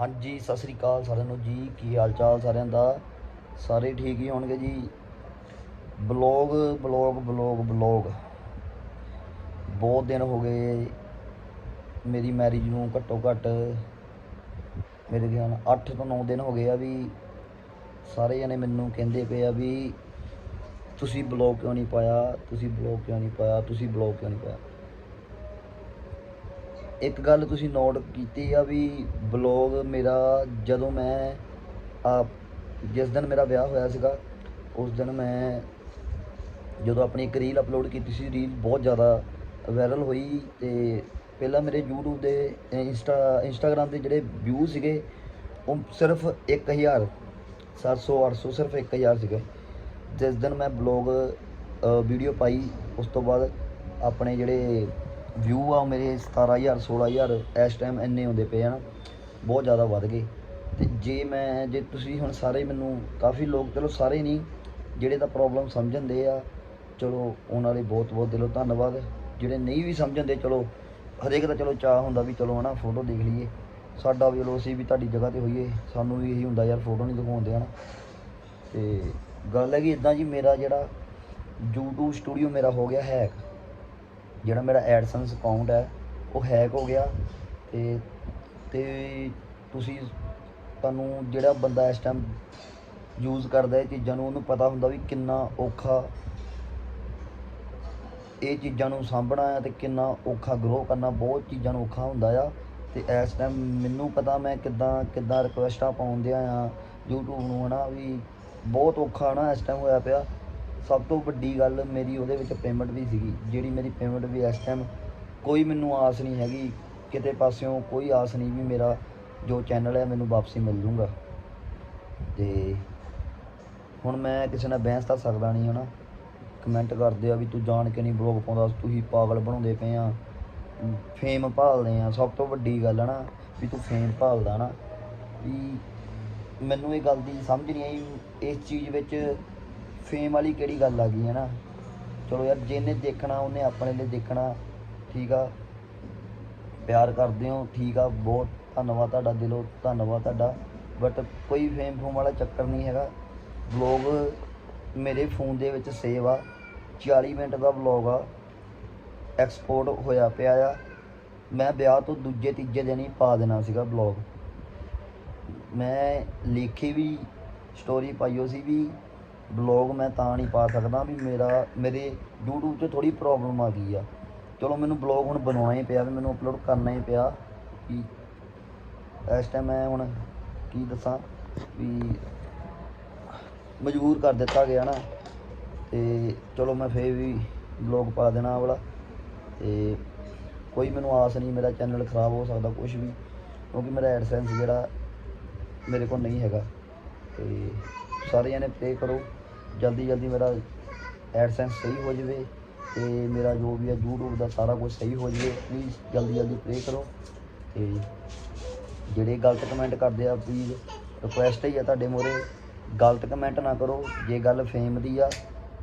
ਹਾਂਜੀ, ਸਤਿ ਸ੍ਰੀ ਅਕਾਲ ਸਾਰਿਆਂ ਨੂੰ ਜੀ। ਕੀ ਹਾਲ ਚਾਲ ਸਾਰਿਆਂ ਦਾ? ਸਾਰੇ ਠੀਕ ਹੀ ਹੋਣਗੇ ਜੀ? Blog blog blog blog. ਬਹੁਤ ਦਿਨ ਹੋ ਗਏ ਮੇਰੀ ਮੈਰਿਜ ਨੂੰ ਘੱਟੋ ਘੱਟ ਮੇਰੇ ਖਿਆਲ ਨਾਲ 8 ਤੋਂ 9 ਦਿਨ ਹੋ ਗਏ ਆ ਵੀ ਸਾਰੇ ਜਣੇ ਮੈਨੂੰ ਕਹਿੰਦੇ ਪਏ ਆ ਵੀ ਤੁਸੀਂ ਬਲੌਗ ਕਿਉਂ ਨਹੀਂ ਪਾਇਆ, ਤੁਸੀਂ ਬਲੌਗ ਕਿਉਂ ਨਹੀਂ ਪਾਇਆ, ਤੁਸੀਂ ਬਲੌਗ ਕਿਉਂ ਨਹੀਂ ਪਾਇਆ? ਇੱਕ ਗੱਲ ਤੁਸੀਂ ਨੋਟ ਕੀਤੀ ਆ ਵੀ ਬਲੌਗ ਮੇਰਾ ਜਦੋਂ ਮੈਂ ਆ ਜਿਸ ਦਿਨ ਮੇਰਾ ਵਿਆਹ ਹੋਇਆ ਸੀਗਾ, ਉਸ ਦਿਨ ਮੈਂ ਜਦੋਂ ਆਪਣੀ ਇੱਕ ਰੀਲ ਅਪਲੋਡ ਕੀਤੀ ਸੀ ਰੀਲ ਬਹੁਤ ਜ਼ਿਆਦਾ ਵਾਇਰਲ ਹੋਈ ਤੇ ਪਹਿਲਾਂ ਮੇਰੇ YouTube ਦੇ ਇੰਸਟਾ ਇੰਸਟਾਗ੍ਰam ਦੇ ਜਿਹੜੇ ਵਿਊ ਸੀਗੇ, ਉਹ ਸਿਰਫ 1000 700 800 ਸਿਰਫ 1000 ਸੀਗੇ। ਜਿਸ ਦਿਨ ਮੈਂ ਬਲੌਗ ਵੀਡੀਓ ਪਾਈ, ਉਸ ਤੋਂ ਬਾਅਦ ਆਪਣੇ ਜਿਹੜੇ ਵਿਊ ਆ, ਉਹ ਮੇਰੇ 17000 16000 ਇਸ ਟਾਈਮ ਇੰਨੇ ਹੁੰਦੇ ਪਏ ਆ ਨਾ, ਬਹੁਤ ਜ਼ਿਆਦਾ ਵੱਧ ਗਏ। ਤੇ ਜੇ ਮੈਂ, ਜੇ ਤੁਸੀਂ ਹੁਣ ਸਾਰੇ ਮੈਨੂੰ, ਕਾਫੀ ਲੋਕ ਚਲੋ ਸਾਰੇ ਨਹੀਂ, ਜਿਹੜੇ ਤਾਂ ਪ੍ਰੋਬਲਮ ਸਮਝਣਦੇ ਆ, ਚਲੋ ਉਹਨਾਂ ਲਈ ਬਹੁਤ ਬਹੁਤ ਦਿਲੋਂ ਧੰਨਵਾਦ। ਜਿਹੜੇ ਨਹੀਂ ਵੀ ਸਮਝਣਦੇ, ਚਲੋ ਹਰੇਕ ਦਾ ਚਲੋ ਚਾਹ ਹੁੰਦਾ ਵੀ ਚਲੋ ਹਨਾ ਫੋਟੋ ਦੇਖ ਲਈਏ। ਸਾਡਾ ਵੀ ਚਲੋ, ਅਸੀਂ ਵੀ ਤੁਹਾਡੀ ਜਗ੍ਹਾ ਤੇ ਹੋਈਏ। ਸਾਨੂੰ ਵੀ ਇਹੀ ਹੁੰਦਾ ਯਾਰ ਫੋਟੋ ਨਹੀਂ ਦਿਖਾਉਂਦੇ ਹਨਾ। ਤੇ ਗੱਲ ਹੈ ਕਿ ਇਦਾਂ ਜੀ, ਮੇਰਾ ਜਿਹੜਾ YouTube ਸਟੂਡੀਓ ਮੇਰਾ ਹੋ ਗਿਆ ਹੈਕ ਜਿਹੜਾ ਮੇਰਾ ਐਡਸੈਂਸ ਅਕਾਊਂਟ ਹੈ, ਉਹ ਹੈਕ ਹੋ ਗਿਆ ਤੇ ਤੇ ਤੁਸੀਂ ਤੁਹਾਨੂੰ ਜਿਹੜਾ ਬੰਦਾ ਇਸ ਟਾਈਮ ਯੂਜ਼ ਕਰਦਾ ਇਹ ਚੀਜ਼ਾਂ ਨੂੰ, ਉਹਨੂੰ ਪਤਾ ਹੁੰਦਾ ਵੀ ਕਿੰਨਾ ਔਖਾ ਇਹ ਚੀਜ਼ਾਂ ਨੂੰ ਸਾਂਭਣਾ ਆ ਤੇ ਕਿੰਨਾ ਔਖਾ ਗਰੋ ਕਰਨਾ, ਬਹੁਤ ਚੀਜ਼ਾਂ ਨੂੰ ਔਖਾ ਹੁੰਦਾ ਆ। ਤੇ ਇਸ ਟਾਈਮ ਮੈਨੂੰ ਪਤਾ ਮੈਂ ਕਿੱਦਾਂ ਕਿੱਦਾਂ ਰਿਕੁਐਸਟਾਂ ਪਾਉਂਦਿਆਂ ਆ YouTube ਨੂੰ ਹਨਾ, ਵੀ ਬਹੁਤ ਔਖਾ ਨਾ ਇਸ ਟਾਈਮ ਹੋਇਆ ਪਿਆ। ਸਭ ਤੋਂ ਵੱਡੀ ਗੱਲ ਮੇਰੀ ਉਹਦੇ ਵਿੱਚ ਪੇਮੈਂਟ ਵੀ ਸੀਗੀ, ਜਿਹੜੀ ਮੇਰੀ ਪੇਮੈਂਟ ਵੀ ਇਸ ਟਾਈਮ ਕੋਈ ਮੈਨੂੰ ਆਸ ਨਹੀਂ ਹੈਗੀ, ਕਿਤੇ ਪਾਸਿਓਂ ਕੋਈ ਆਸ ਨਹੀਂ ਵੀ ਮੇਰਾ ਜੋ ਚੈਨਲ ਹੈ ਮੈਨੂੰ ਵਾਪਸੀ ਮਿਲ ਜੂਗਾ। ਤੇ ਹੁਣ ਮੈਂ ਕਿਸੇ ਨਾਲ ਬਹਿਸ ਤਾਂ ਸਕਦਾ ਨਹੀਂ ਹਨਾ। ਕਮੈਂਟ ਕਰਦੇ ਆ ਵੀ ਤੂੰ ਜਾਣ ਕੇ ਨਹੀਂ ਬਲੌਗ ਪਾਉਂਦਾ ਤੁਸੀਂ ਪਾਗਲ ਬਣਾਉਂਦੇ ਪਏ ਆ। ਫੇਮ ਭਾਲਦੇ ਆ, ਸਭ ਤੋਂ ਵੱਡੀ ਗੱਲ ਹੈ ਨਾ ਵੀ ਤੂੰ ਫੇਮ ਭਾਲਦਾ ਨਾ। ਵੀ ਮੈਨੂੰ ਇਹ ਗੱਲ ਦੀ ਸਮਝ ਨਹੀਂ ਆਈ, ਇਸ ਚੀਜ਼ ਵਿੱਚ ਫੇਮ ਵਾਲੀ ਕਿਹੜੀ ਗੱਲ ਆ ਗਈ, ਹੈ ਨਾ? ਚਲੋ ਯਾਰ, ਜਿਹਨੇ ਦੇਖਣਾ, ਉਹਨੇ ਆਪਣੇ ਲਈ ਦੇਖਣਾ, ਠੀਕ ਆ? ਪਿਆਰ ਕਰਦੇ ਹੋ, ਠੀਕ ਆ, ਬਹੁਤ ਧੰਨਵਾਦ ਤੁਹਾਡਾ ਦਿਲੋਂ, ਧੰਨਵਾਦ ਤੁਹਾਡਾ। ਬਟ ਕੋਈ ਫੇਮ ਫੂਮ ਵਾਲਾ ਚੱਕਰ ਨਹੀਂ ਹੈਗਾ। ਵਲੌਗ ਮੇਰੇ ਫੋਨ ਦੇ ਵਿੱਚ ਸੇਵ ਆ। 40 ਮਿੰਟ ਦਾ ਵਲੌਗ ਆ। ਐਕਸਪੋਰਟ ਹੋਇਆ ਪਿਆ ਆ। ਮੈਂ ਵਿਆਹ ਤੋਂ ਦੂਜੇ, ਤੀਜੇ ਦਿਨ ਹੀ ਪਾ ਦੇਣਾ ਸੀਗਾ ਵਲੌਗ ਮੈਂ ਲਿਖੀ ਵੀ ਸਟੋਰੀ ਪਾਈਓ ਸੀ ਵੀ ਬਲੌਗ ਮੈਂ ਤਾਂ ਨਹੀਂ ਪਾ ਸਕਦਾ ਵੀ ਮੇਰਾ, ਮੇਰੇ YouTube 'ਚ ਥੋੜੀ ਪ੍ਰੋਬਲਮ ਆ ਗਈ ਆ। ਚਲੋ ਮੈਨੂੰ ਬਲੌਗ ਹੁਣ ਬਣਾਉਣਾ ਹੀ ਪਿਆ ਵੀ ਮੈਨੂੰ ਅਪਲੋਡ ਕਰਨਾ ਹੀ ਪਿਆ ਕਿ ਇਸ ਟਾਈਮ ਮੈਂ ਹੁਣ ਕੀ ਦੱਸਾਂ ਵੀ ਮਜਬੂਰ ਕਰ ਦਿੱਤਾ ਗਿਆ ਨਾ। ਤੇ ਚਲੋ ਮੈਂ ਫੇਰ ਵੀ ਬਲੌਗ ਪਾ ਦੇਣਾ ਆਹ ਵਾਲਾ ਤੇ ਕੋਈ ਮੈਨੂੰ ਆਸ ਨਹੀਂ, ਮੇਰਾ ਚੈਨਲ ਖਰਾਬ ਹੋ ਸਕਦਾ ਕੁਝ ਵੀ, ਕਿਉਂਕਿ ਮੇਰਾ ਐਡਸੈਂਸ ਜਿਹੜਾ ਮੇਰੇ ਕੋਲ ਨਹੀਂ ਹੈਗਾ। ਤੇ ਸਾਰੇ ਜਣੇ ਪੇ ਕਰੋ। ਜਲਦੀ ਜਲਦੀ ਮੇਰਾ ਐਡਸੈਂਸ ਸਹੀ ਹੋ ਜਾਵੇ ਤੇ ਮੇਰਾ ਜੋ ਵੀ ਹੈ YouTube ਦਾ ਸਾਰਾ ਕੁਝ ਸਹੀ ਹੋ ਜਾਵੇ ਪਲੀਜ਼ ਜਲਦੀ ਜਲਦੀ ਪ੍ਰੇ ਕਰੋ ਤੇ ਜਿਹੜੇ ਗਲਤ ਕਮੈਂਟ ਕਰਦੇ ਆ ਪਲੀਜ਼ ਰਿਕੁਐਸਟ ਹੀ ਆ ਤੁਹਾਡੇ ਮੋਰੇ ਗਲਤ ਕਮੈਂਟ ਨਾ ਕਰੋ, ਜੇ ਗੱਲ ਫੇਮ ਦੀ ਆ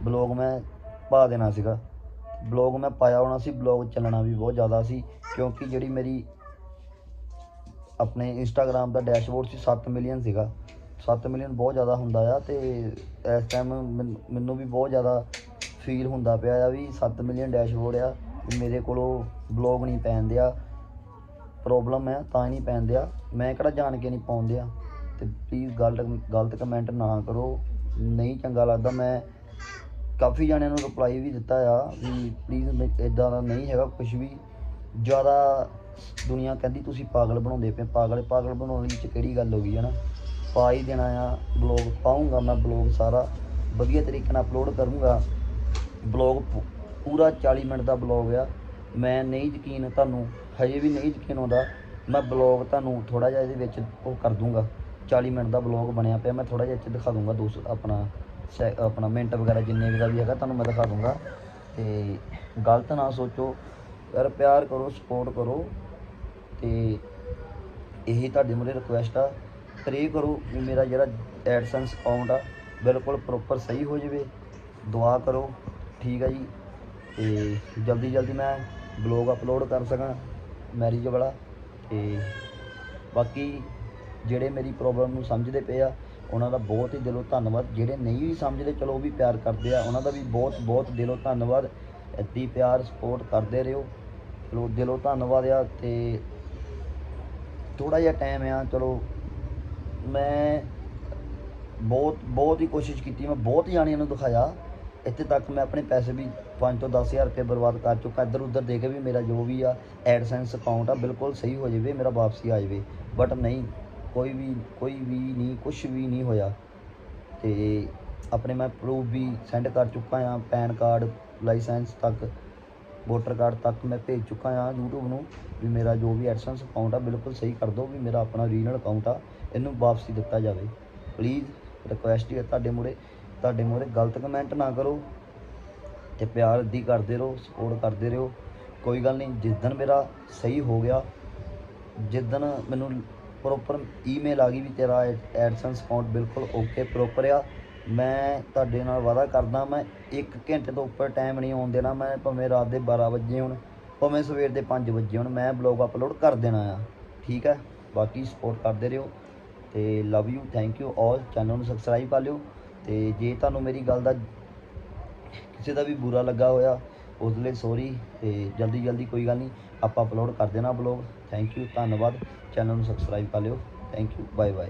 ਬਲੌਗ ਮੈਂ ਪਾ ਦੇਣਾ ਸੀਗਾ। ਬਲੌਗ ਮੈਂ ਪਾਇਆ ਹੋਣਾ ਸੀ ਬਲੌਗ ਚੱਲਣਾ ਵੀ ਬਹੁਤ ਜ਼ਿਆਦਾ ਸੀ, ਕਿਉਂਕਿ ਜਿਹੜੀ ਮੇਰੀ ਆਪਣੇ ਇੰਸਟਾਗ੍ਰam ਦਾ ਡੈਸ਼ਬੋਰਡ ਸੀ 7 ਮਿਲੀਅਨ ਸੀਗਾ। 7 ਮਿਲੀਅਨ ਬਹੁਤ ਜ਼ਿਆਦਾ ਹੁੰਦਾ ਆ ਤੇ ਇਸ ਟਾਈਮ ਮੈਨੂੰ ਵੀ ਬਹੁਤ ਜ਼ਿਆਦਾ ਫੀਲ ਹੁੰਦਾ ਪਿਆ ਆ ਵੀ 7 ਮਿਲੀਅਨ ਡੈਸ਼ਬੋਰਡ ਆ ਮੇਰੇ ਕੋਲੋਂ ਬਲੌਗ ਨਹੀਂ ਪੈਂਦੇ ਆ ਪ੍ਰੋਬਲਮ ਹੈ ਤਾਂ ਹੀ ਨਹੀਂ ਪੈਂਦੇ ਆ ਮੈਂ ਕਿਹੜਾ ਜਾਣ ਕੇ ਨਹੀਂ ਪਾਉਂਦੇ ਆ। ਤੇ ਪਲੀਜ਼ ਗਲਤ ਗਲਤ ਕਮੈਂਟ ਨਾ ਕਰੋ। ਨਹੀਂ ਚੰਗਾ ਲੱਗਦਾ। ਮੈਂ ਕਾਫੀ ਜਣਿਆਂ ਨੂੰ ਰਿਪਲਾਈ ਵੀ ਦਿੱਤਾ ਆ ਵੀ ਪਲੀਜ਼ ਇਦਾਂ ਦਾ ਨਹੀਂ ਹੈਗਾ ਕੁਝ ਵੀ। ਜ਼ਿਆਦਾ ਦੁਨੀਆ ਕਹਿੰਦੀ ਤੁਸੀਂ ਪਾਗਲ ਬਣਾਉਂਦੇ ਪਏ ਪਾਗਲ ਪਾਗਲ ਬਣਾਉਣ ਵਿੱਚ ਕਿਹੜੀ ਗੱਲ ਹੋ ਗਈ ਹੈ ਨਾ? ਪਾ ਹੀ ਦੇਣਾ ਆ ਬਲੌਗ ਪਾਉਂਗਾ ਮੈਂ ਬਲੌਗ ਸਾਰਾ। ਵਧੀਆ ਤਰੀਕੇ ਨਾਲ ਅਪਲੋਡ ਕਰੂੰਗਾ। ਬਲੌਗ ਪੂਰਾ 40 ਮਿੰਟ ਦਾ ਬਲੌਗ ਆ। ਮੈਂ ਨਹੀਂ ਯਕੀਨ ਤੁਹਾਨੂੰ, ਹਜੇ ਵੀ ਨਹੀਂ ਯਕੀਨ ਆਉਂਦਾ। ਮੈਂ ਬਲੌਗ ਤੁਹਾਨੂੰ ਥੋੜਾ ਜਿਹਾ ਇਹਦੇ ਵਿੱਚ ਉਹ ਕਰ ਦੂੰਗਾ। 40 ਮਿੰਟ ਦਾ ਬਲੌਗ ਬਣਿਆ ਪਿਆ, ਮੈਂ ਥੋੜਾ ਜਿਹਾ ਇੱਥੇ ਦਿਖਾ ਦੂੰਗਾ ਦੋਸ, ਆਪਣਾ ਸੈ- ਆਪਣਾ ਮਿੰਟ ਵਗੈਰਾ ਜਿੰਨੇ ਵੀ ਦਾ ਵੀ ਹੈਗਾ, ਤੁਹਾਨੂੰ ਮੈਂ ਦਿਖਾ ਦੂੰਗਾ। ਤੇ ਗਲਤ ਨਾ ਸੋਚੋ। ਯਾਰ ਪਿਆਰ ਕਰੋ ਸਪੋਰਟ ਕਰੋ। ਤੇ ਇਹੀ ਤੁਹਾਡੇ ਮੂਹਰੇ ਰਿਕੁਐਸਟ ਆ। ਪ੍ਰੇ ਕਰੋ ਵੀ ਮੇਰਾ ਜਿਹੜਾ ਐਡਸੈਂਸ ਅਕਾਊਂਟ ਆ, ਬਿਲਕੁਲ ਪ੍ਰੋਪਰ ਸਹੀ ਹੋ ਜਾਵੇ। ਦੁਆ ਕਰੋ, ਠੀਕ ਆ ਜੀ। ਤੇ ਜਲਦੀ ਜਲਦੀ ਮੈਂ ਬਲੌਗ ਅਪਲੋਡ ਕਰ ਸਕਾਂ ਮੈਰਿਜ ਵਾਲਾ। ਤੇ ਬਾਕੀ ਜਿਹੜੇ ਮੇਰੀ ਪ੍ਰੋਬਲਮ ਨੂੰ ਸਮਝਦੇ ਪਏ ਆ, ਉਹਨਾਂ ਦਾ ਬਹੁਤ ਹੀ ਦਿਲੋਂ ਧੰਨਵਾਦ। ਜਿਹੜੇ ਨਹੀਂ ਵੀ ਸਮਝਦੇ, ਚਲੋ ਉਹ ਵੀ ਪਿਆਰ ਕਰਦੇ ਆ। ਉਹਨਾਂ ਦਾ ਵੀ ਬਹੁਤ ਬਹੁਤ ਦਿਲੋਂ ਧੰਨਵਾਦ। ਇੱਦੀ ਪਿਆਰ ਸਪੋਰਟ ਕਰਦੇ ਰਹੋ। ਚਲੋ ਦਿਲੋਂ ਧੰਨਵਾਦ ਆ ਤੇ ਥੋੜਾ ਜਿਹਾ ਟਾਈਮ ਆ, ਚਲੋ ਮੈਂ ਬਹੁਤ ਬਹੁਤ ਹੀ ਕੋਸ਼ਿਸ਼ ਕੀਤੀ, ਮੈਂ ਬਹੁਤ ਜਾਣਿਆਂ ਨੂੰ ਦਿਖਾਇਆ। ਇੱਥੇ ਤੱਕ ਮੈਂ ਆਪਣੇ ਪੈਸੇ ਵੀ 5 ਤੋਂ 10000 ਰੁਪਏ ਬਰਬਾਦ ਕਰ ਚੁੱਕਾ। ਇੱਧਰ ਉੱਧਰ ਦੇ ਕੇ ਵੀ ਮੇਰਾ ਜੋ ਵੀ ਆ ਐਡਸੈਂਸ ਅਕਾਊਂਟ ਆ, ਬਿਲਕੁਲ ਸਹੀ ਹੋ ਜਾਵੇ, ਮੇਰਾ ਵਾਪਸੀ ਆ ਜਾਵੇ। ਬਟ ਨਹੀਂ, ਕੋਈ ਵੀ ਕੋਈ ਵੀ ਨਹੀਂ ਕੁਝ ਵੀ ਨਹੀਂ ਹੋਇਆ। ਤੇ ਆਪਣੇ ਮੈਂ ਪ੍ਰੂਫ ਵੀ ਸੈਂਡ ਕਰ ਚੁੱਕਾ ਆ ਪੈਨ ਕਾਰਡ ਲਾਇਸੈਂਸ ਤੱਕ। ਵੋਟਰ ਕਾਰਡ ਤੱਕ ਮੈਂ ਭੇਜ ਚੁੱਕਾ ਆ YouTube ਨੂੰ ਵੀ ਮੇਰਾ ਜੋ ਵੀ ਐਡਸੈਂਸ ਅਕਾਊਂਟ ਆ, ਬਿਲਕੁਲ ਸਹੀ ਕਰ ਦਿਓ ਵੀ ਮੇਰਾ ਆਪਣਾ ਰੀਜਨਲ ਅਕਾਊਂਟ ਆ, ਇਹਨੂੰ ਵਾਪਸੀ ਦਿੱਤਾ ਜਾਵੇ। ਪਲੀਜ਼ ਰਿਕੁਐਸਟ ਹੈ ਤੁਹਾਡੇ ਮੂਹਰੇ ਤੁਹਾਡੇ ਮੂਹਰੇ ਗਲਤ ਕਮੈਂਟ ਨਾ ਕਰੋ ਤੇ ਪਿਆਰ ਇੱਦੀ ਕਰਦੇ ਰਹੋ ਸਪੋਰਟ ਕਰਦੇ ਰਹੋ। ਕੋਈ ਗੱਲ ਨਹੀਂ, ਜਿਸ ਦਿਨ ਮੇਰਾ ਸਹੀ ਹੋ ਗਿਆ, ਜਿਸ ਦਿਨ ਮੈਨੂੰ ਪ੍ਰੋਪਰ ਈਮੇਲ ਆ ਗਈ ਵੀ ਤੇਰਾ ਐਡਸੈਂਸ ਅਕਾਊਂਟ ਬਿਲਕੁਲ ਓਕੇ ਪ੍ਰੋਪਰ ਆ ਮੈਂ ਤੁਹਾਡੇ ਨਾਲ ਵਾਅਦਾ ਕਰਦਾ, ਮੈਂ 1 ਘੰਟੇ ਤੋਂ ਉੱਪਰ ਟਾਈਮ ਨਹੀਂ ਆਉਣ ਦੇਣਾ, ਮੈਂ ਭਾਵੇਂ ਰਾਤ ਦੇ 12 ਵਜੇ ਹੁਣ, ਭਾਵੇਂ ਸਵੇਰ ਦੇ 5 ਵਜੇ ਹੁਣ, ਮੈਂ ਬਲੌਗ ਅਪਲੋਡ ਕਰ ਦੇਣਾ ਆ, ਠੀਕ ਹੈ ਬਾਕੀ ਸਪੋਰਟ ਕਰਦੇ ਰਹੋ ਤੇ love you thank you all channel ਨੂੰ ਸਬਸਕ੍ਰਾਈਬ ਕਰ ਲਿਓ ਤੇ ਜੇ ਤੁਹਾਨੂੰ ਮੇਰੀ ਗੱਲ ਦਾ ਕਿਸੇ ਦਾ ਵੀ ਬੁਰਾ ਲੱਗਾ ਹੋਇਆ, ਉਸ ਲਈ ਸੌਰੀ ਤੇ ਜਲਦੀ ਜਲਦੀ ਕੋਈ ਗੱਲ ਨਹੀਂ, ਆਪਾਂ ਅਪਲੋਡ ਕਰ ਦੇਣਾ ਬਲੌਗ ਥੈਂਕ ਯੂ ਧੰਨਵਾਦ ਚੈਨਲ ਨੂੰ ਸਬਸਕ੍ਰਾਈਬ ਕਰ ਲਿਓ ਥੈਂਕ ਯੂ ਬਾਏ ਬਾਏ